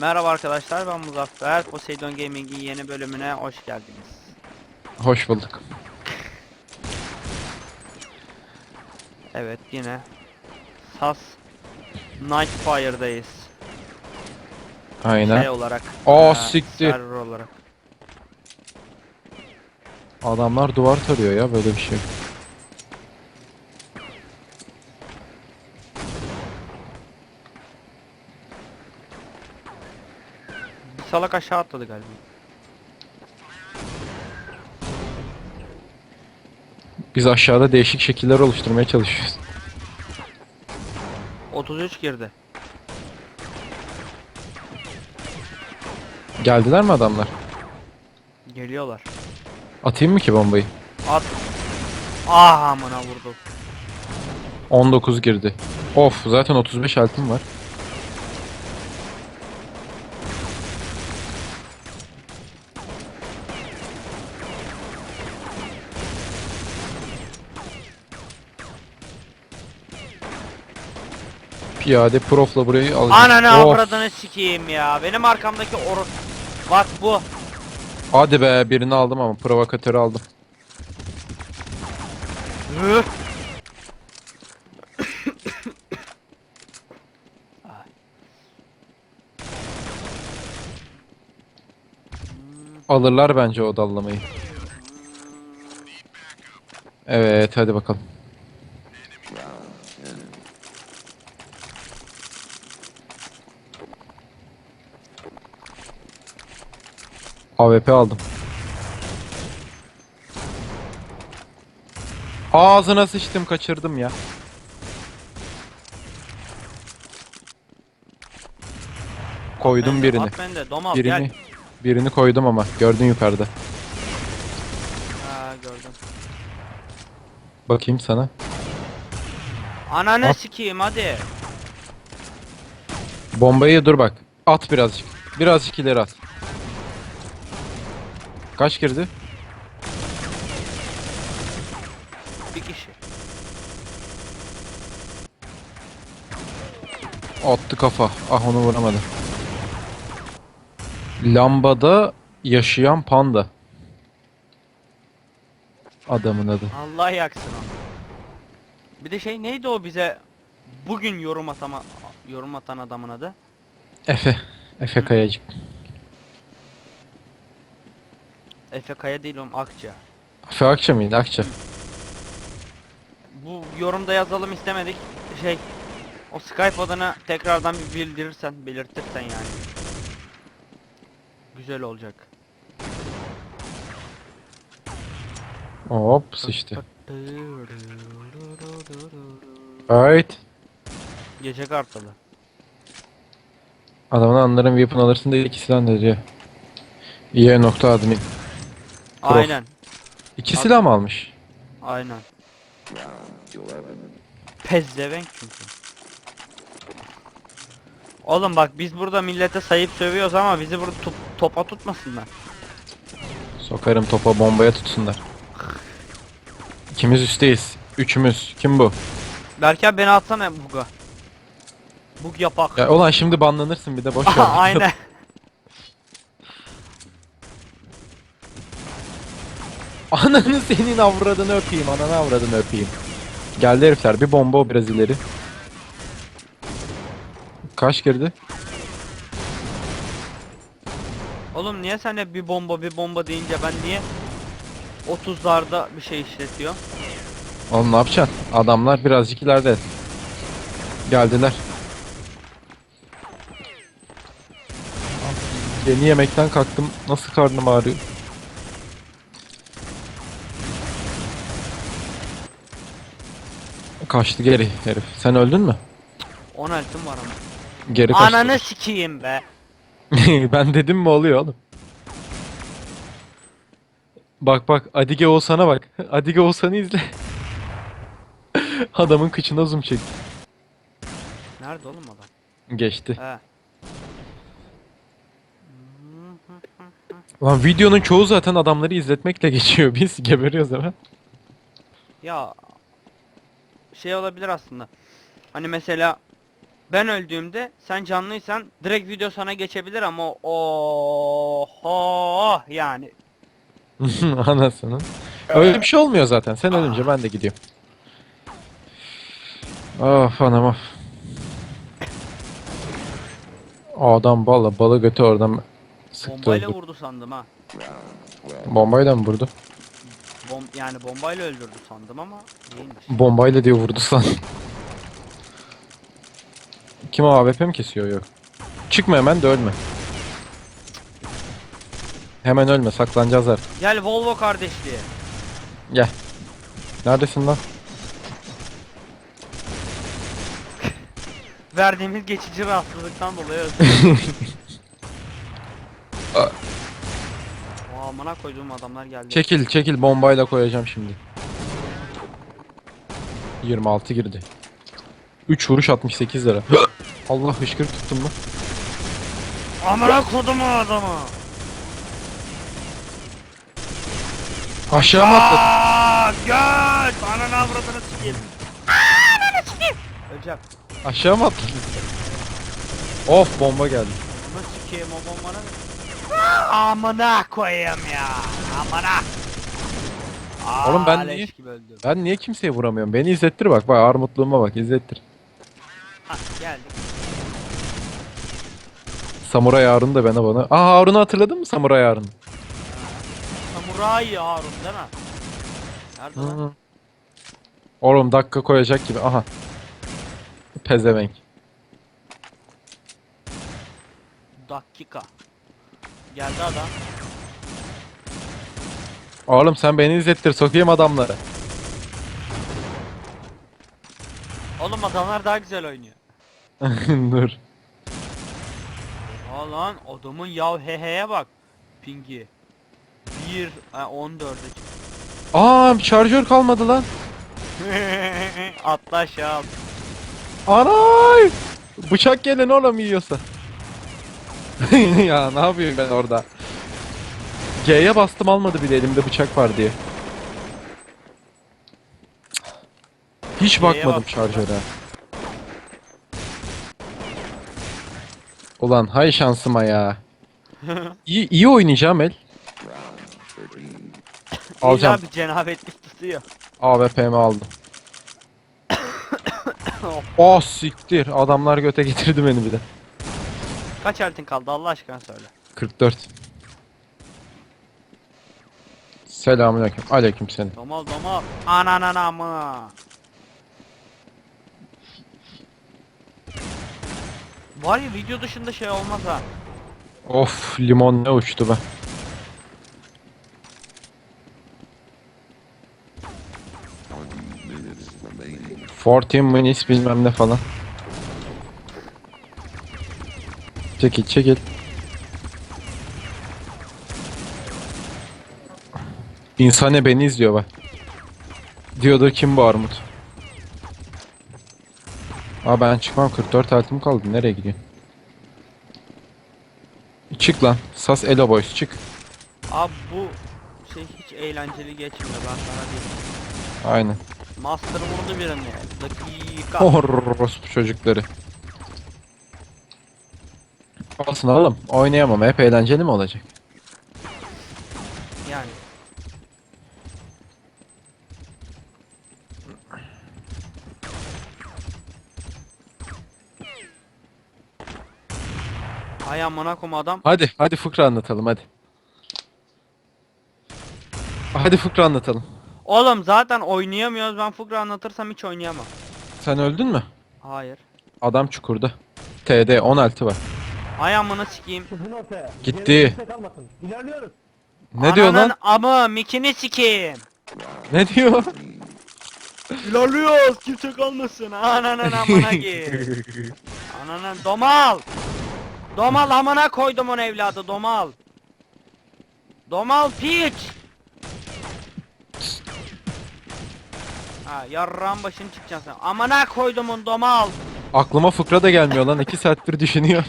Merhaba arkadaşlar ben Muzaffer. Poseidon Gaming'in yeni bölümüne hoş geldiniz. Hoş bulduk. Evet yine SAS Nightfire'dayız. Aynen. Şey olarak. Aa, eee, siktir. server olarak. Adamlar duvar tarıyor ya böyle bir şey. Salak aşağı atladı galiba. Biz aşağıda değişik şekiller oluşturmaya çalışıyoruz. 33 girdi. Geldiler mi adamlar? Geliyorlar. Atayım mı ki bombayı? At. Ah amına vurdu. 19 girdi. Of zaten 35 altın var. Piyade profla burayı alacağım. Ananı Of, avradını sikeyim ya. Benim arkamdaki oru... Bak bu. Hadi be birini aldım ama provokatörü aldım. Alırlar bence o dallamayı. Evet hadi bakalım. AWP aldım. Ağzına sıçtım kaçırdım ya. Koydum birini. At bende. Domal Birini gel. birini koydum ama gördün yukarıda. Ha gördüm. Bakayım sana. Ananı At. sikeyim hadi. Bombayı dur bak. At birazcık. Birazcık ileri at. Kaç girdi? Bir kişi. Attı kafa. Ah onu vuramadı. Lambada yaşayan panda. Adamın adı. Allah yaksın onu. Bir de şey neydi o bize bugün yorum atama yorum atan adamın adı? Efe. Efe Kayacık. Efe Kaya değil oğlum Akça. Efe Akça mıydı? Akça. Bu yorumda yazalım istemedik. Şey o Skype adını tekrardan bir bildirirsen, belirtirsen yani. Güzel olacak. Hop sıçtı. Alright. Gece kartalı. Adamın anların weapon alırsın diye ikisinden de diyor. İyi nokta admin. Prof. Aynen. İki silah mı almış? Aynen. Pezzevenk çünkü. Oğlum bak biz burada millete sayıp sövüyoruz ama bizi burada top- topa tutmasınlar. Sokarım topa bombaya tutsunlar. İkimiz üstteyiz. Üçümüz. Kim bu? Berker beni atsana buga. Bug yapak. Ya ulan şimdi banlanırsın bir de boş ver. Aynen. Ananı senin avradını öpeyim. Ananı avradını öpeyim. Geldi herifler. Bir bomba o biraz ileri. Kaç girdi? Oğlum niye sen hep bir bomba bir bomba deyince ben niye 30'larda bir şey işletiyor? Oğlum ne yapacaksın? Adamlar birazcık ileride. Geldiler. Yeni yemekten kalktım. Nasıl karnım ağrıyor? Kaçtı geri herif. Sen öldün mü? 10 eltim var ama. Geri kaçtı. Ananı sikeyim be. ben dedim mi oluyor oğlum? Bak bak Adige Oğuzhan'a bak. Adige Oğuzhan'ı izle. Adamın kıçına zoom çek. Nerede oğlum adam? Geçti. He. Lan videonun çoğu zaten adamları izletmekle geçiyor. Biz geberiyoruz ama. Ya şey olabilir aslında. Hani mesela Ben öldüğümde sen canlıysan direkt video sana geçebilir ama oho yani. Anasının. Öyle bir şey olmuyor zaten. Sen ölünce ben de gidiyorum. Of anam of. Adam balla balı götü oradan sıktı Bombayla öldü. vurdu sandım ha. Bombayla mı vurdu? Bom yani bombayla öldürdü sandım ama değilmiş. Bombayla diye vurdu san. Kim o AWP mi kesiyor yok. Çıkma hemen de ölme. Hemen ölme saklanacağız artık. Gel Volvo kardeşliği. Gel. Neredesin lan? Verdiğimiz geçici rahatsızlıktan dolayı özür amına koyduğum adamlar geldi. Çekil çekil bombayla koyacağım şimdi. 26 girdi. 3 vuruş 68 lira. Allah hışkırık tuttum lan. Amına kodumu adamı. Aşağı mı atladın? Aaa gel. Ananı avradını sikeyim. Ananı sikeyim. Öleceğim. Aşağı mı atladın? Of bomba geldi. Bunu sikeyim o bombanı. Amına koyayım ya. Amına. Aa, Oğlum ben leş niye- gibi öldüm. Ben niye kimseye vuramıyorum? Beni izlettir bak. Bak armutluğuma bak izlettir. Ha, geldik. Samuray Harun da bana bana. Aa Harun'u hatırladın mı Samuray Harun? Samuray Harun değil mi? Nerede lan? Oğlum dakika koyacak gibi. Aha. Pezevenk. Dakika. Geldi adam. Oğlum sen beni izlettir sokayım adamları. Oğlum adamlar daha güzel oynuyor. Dur. Aa lan adamın yav heheye bak. Pingi. 1 ha 14'e çıktı. Aa şarjör kalmadı lan. Atla aşağı al. Anay! Bıçak gelin oğlum yiyorsa. ya ne yapıyorum ben orada? G'ye bastım almadı bile elimde bıçak var diye. Hiç bakmadım bastım şarjöre. Ulan hay şansıma ya. İyi, iyi oynayacağım el. Alacağım. Bir cenabetlik tutuyor. AWP'mi aldım. Oh siktir. Adamlar göte getirdi beni bir de. Kaç altın kaldı Allah aşkına söyle. 44. Selamünaleyküm. Aleykümselam. Domal domal. Ananana mı? Var ya video dışında şey olmaz ha. Of limon ne uçtu be. Fourteen minutes bilmem ne falan. Çekil çekil. İnsane beni izliyor bak. Diyordur kim bu armut? Aa ben çıkmam 44 altım kaldı. Nereye gidiyorsun? Çık lan. Sas Elo Boys çık. Abi bu şey hiç eğlenceli geçmiyor ben sana diyeyim. Aynen. Master vurdu birini. Dakika. Orospu çocukları. Olsun oğlum. Oynayamam. Hep eğlenceli mi olacak? Yani. Ay amına koyayım adam. Hadi. Hadi fıkra anlatalım hadi. Hadi fıkra anlatalım. Oğlum zaten oynayamıyoruz. Ben fıkra anlatırsam hiç oynayamam. Sen öldün mü? Hayır. Adam çukurda. TD 16 var. Ay amına sikeyim. Çıkın ortaya. Gitti. Geriye kimse kalmasın. İlerliyoruz. Ne diyor lan? Amı mikini sikeyim. Ne diyor? İlerliyoruz kimse kalmasın. Ananın amına gir. Ananın domal. Domal amına koydum onun evladı domal. Domal piç. Ha yarran başını çıkacaksın. Amına koydumun domal. Aklıma fıkra da gelmiyor lan. 2 saattir düşünüyor.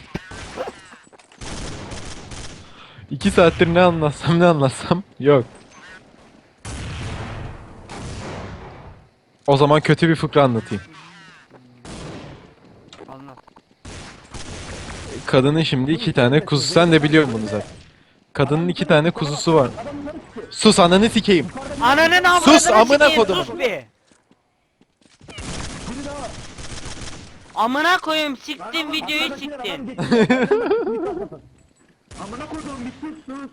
2 saattir ne anlatsam ne anlatsam yok. O zaman kötü bir fıkra anlatayım. Anlat. Kadının şimdi iki tane kuzusu. Sen de biliyorsun bunu zaten. Kadının iki tane kuzusu var. Sus ananı sikeyim. Ananın avradını Sus, amına sikeyim, kodumun. Sus bir. Amına koyayım siktin videoyu siktin. Amına koyduğum bir sus sus.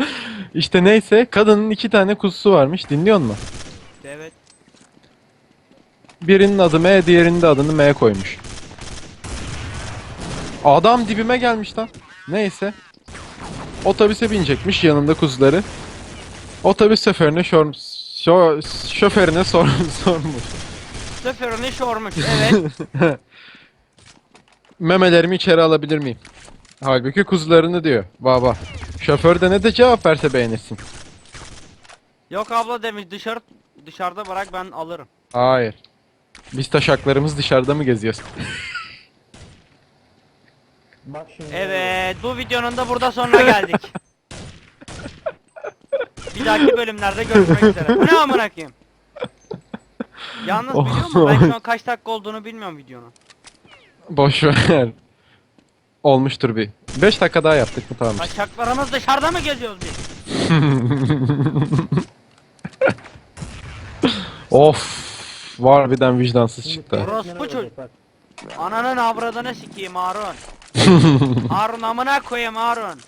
işte neyse kadının iki tane kuzusu varmış. Dinliyor musun? Evet. Birinin adı M, diğerinin de adını M koymuş. Adam dibime gelmiş lan. Neyse. Otobüse binecekmiş yanında kuzuları. Otobüs şoförüne şor, şo, şoförüne sor, sormuş. Sıfırını sormuş evet. Memelerimi içeri alabilir miyim? Halbuki kuzularını diyor. Baba. Şoför de ne de cevap verse beğenirsin. Yok abla demiş dışarı dışarıda bırak ben alırım. Hayır. Biz taşaklarımız dışarıda mı geziyoruz? Bak şimdi. Evet bu videonun da burada sonuna geldik. Bir dahaki bölümlerde görüşmek üzere. Bu ne amına koyayım? Yalnız biliyor musun ben şu an kaç dakika olduğunu bilmiyorum videonun. Boş ver. Olmuştur bir. 5 dakika daha yaptık mı tamam. Kaçaklarımız dışarıda mı geziyoruz biz? of. Var birden vicdansız çıktı. Orospu çocuk. Ananın avradını sikeyim Harun. Harun amına koyayım Harun.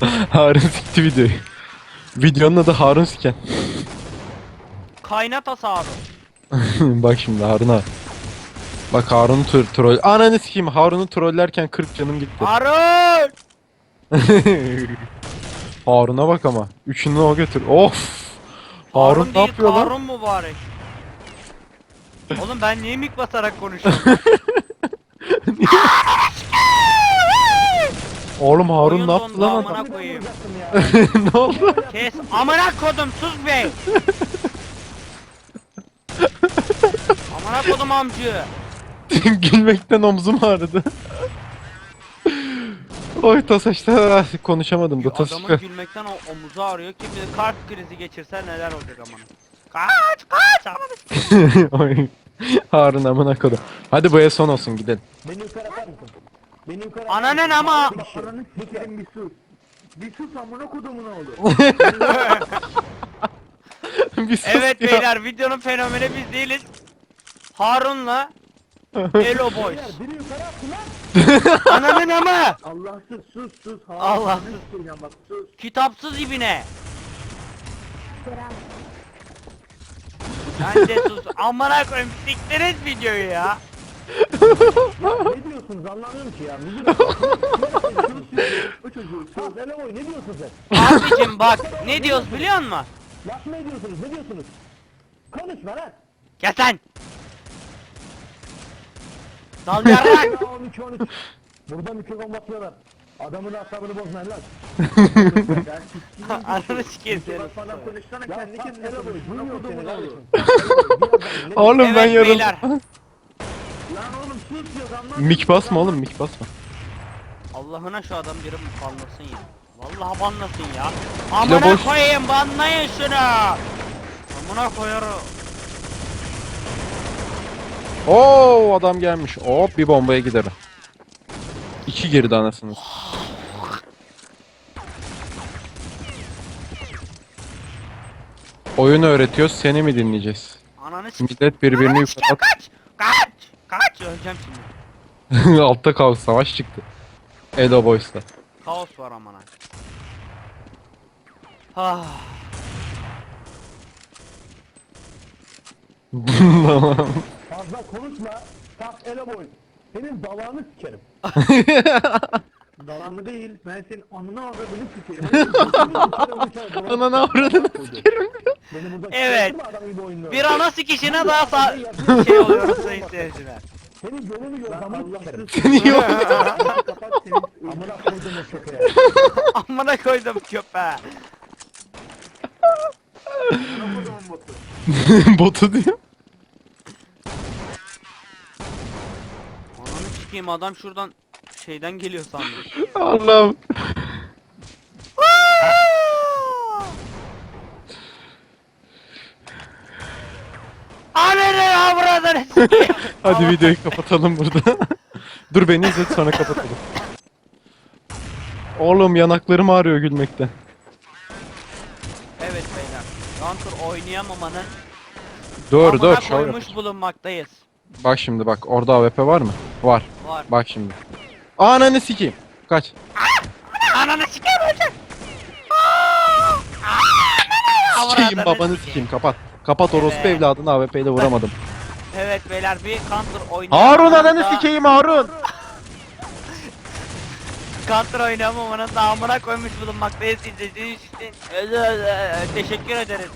Harun sikti videoyu. Videonun adı Harun Siken. Kaynat Harun. Bak şimdi Harun'a. Bak Harun'u tro troll... Ananı sikeyim Harun'u trollerken 40 canım gitti. Harun! Harun'a bak ama. Üçünü o götür. Of. Harun, ne değil, yapıyor lan? Harun mübarek. Oğlum ben niye mik basarak konuşuyorum? Oğlum Harun Oyun ne yaptı dondu lan amına adam? koyayım. ne oldu? Kes amına kodum sus be. amına kodum amcı. Gülmekten omzum ağrıdı. Oy Tosaş'ta konuşamadım da Adamın Tosaş'ta. gülmekten o omuzu ağrıyor ki bir kalp krizi geçirse neler olacak amına. Kaç kaç amına. Oy. Harun amına kodum. Hadi bu el son olsun gidelim. Beni yukarı atar mısın? Beni yukarı Ananın ama. Ananı sikerim bir sus. Bir sus amına kodumun oğlu. Bir sus Evet ya. beyler videonun fenomeni biz değiliz. Harun'la Elo Boys. Beni yukarı attı lan. Ananın ama. Allahsız sus sus. Allahsız. bak sus. Kitapsız ibine. Sen de sus. Amına koyayım siktiniz videoyu ya. ne diyorsunuz anlamıyorum ki ya. Bu çocuğu sus. Hele boy ne diyorsun sen? Abicim bak ne diyoruz biliyor musun? Laf mı ediyorsunuz ne diyorsunuz? Konuşma lan. Gel sen. Dal yarrak. Ya 12 13. Burada mikrofon basıyorlar. Adamın asabını bozmayın lan. Ananı sikeyim seni. Falan konuşsana kendi kendine konuş. Duymuyor seni kardeşim. Oğlum ben Evet yoruldum. beyler. Lan oğlum sus diyor anlamıyor Mik basma oğlum mik basma. Allah'ına şu adam biri banlasın ya. Vallahi banlasın ya. Amına boş- koyayım banlayın şunu. Amına koyarım. Oo adam gelmiş. Hop bir bombaya giderim. İki geride anasınız. Oyun öğretiyoruz seni mi dinleyeceğiz? Ananı. Millet birbirini Ananı yukarı kaç. Kaç. Kaç. Öleceğim şimdi. at- Altta kaos savaş çıktı. Edo Boys'la. Kaos var amına. Ah. Fazla konuşma. Tak ele boy. Senin dalağını sikerim. Dalağını değil. Ben senin anına avradını sikerim. Ana ne avradını sikerim. Beni burada Evet. çıkartma adam gibi oynuyor. Bir ana sikişine daha sa şey oluyoruz sayın seyirciler. Senin yolunu yordamını sikerim. Seni yok. Kapat senin. Amına koydum o. Amına koydum köpeğe. Botu diyor. Ananı sikeyim adam şuradan şeyden geliyor sandım. Allah'ım. Ananı avradı Ananı sikeyim. Hadi videoyu kapatalım burada. Dur beni izlet sonra kapatalım. Oğlum yanaklarım ağrıyor gülmekten. Evet beyler. Counter oynayamamanın Dur amına dur şov koymuş yap. bulunmaktayız. Bak şimdi bak orada AWP var mı? Var. Var. Bak şimdi. Ananı sikeyim. Kaç. Ananı sikeyim ölecek. Sikeyim babanı sikeyim kapat. Kapat orospu Evet. evladını AWP ile vuramadım. Evet beyler bir counter oynayamamanın Harun ananı sikeyim Harun. Counter oynayamamanın da amına koymuş bulunmaktayız. İzlediğiniz için teşekkür ederiz.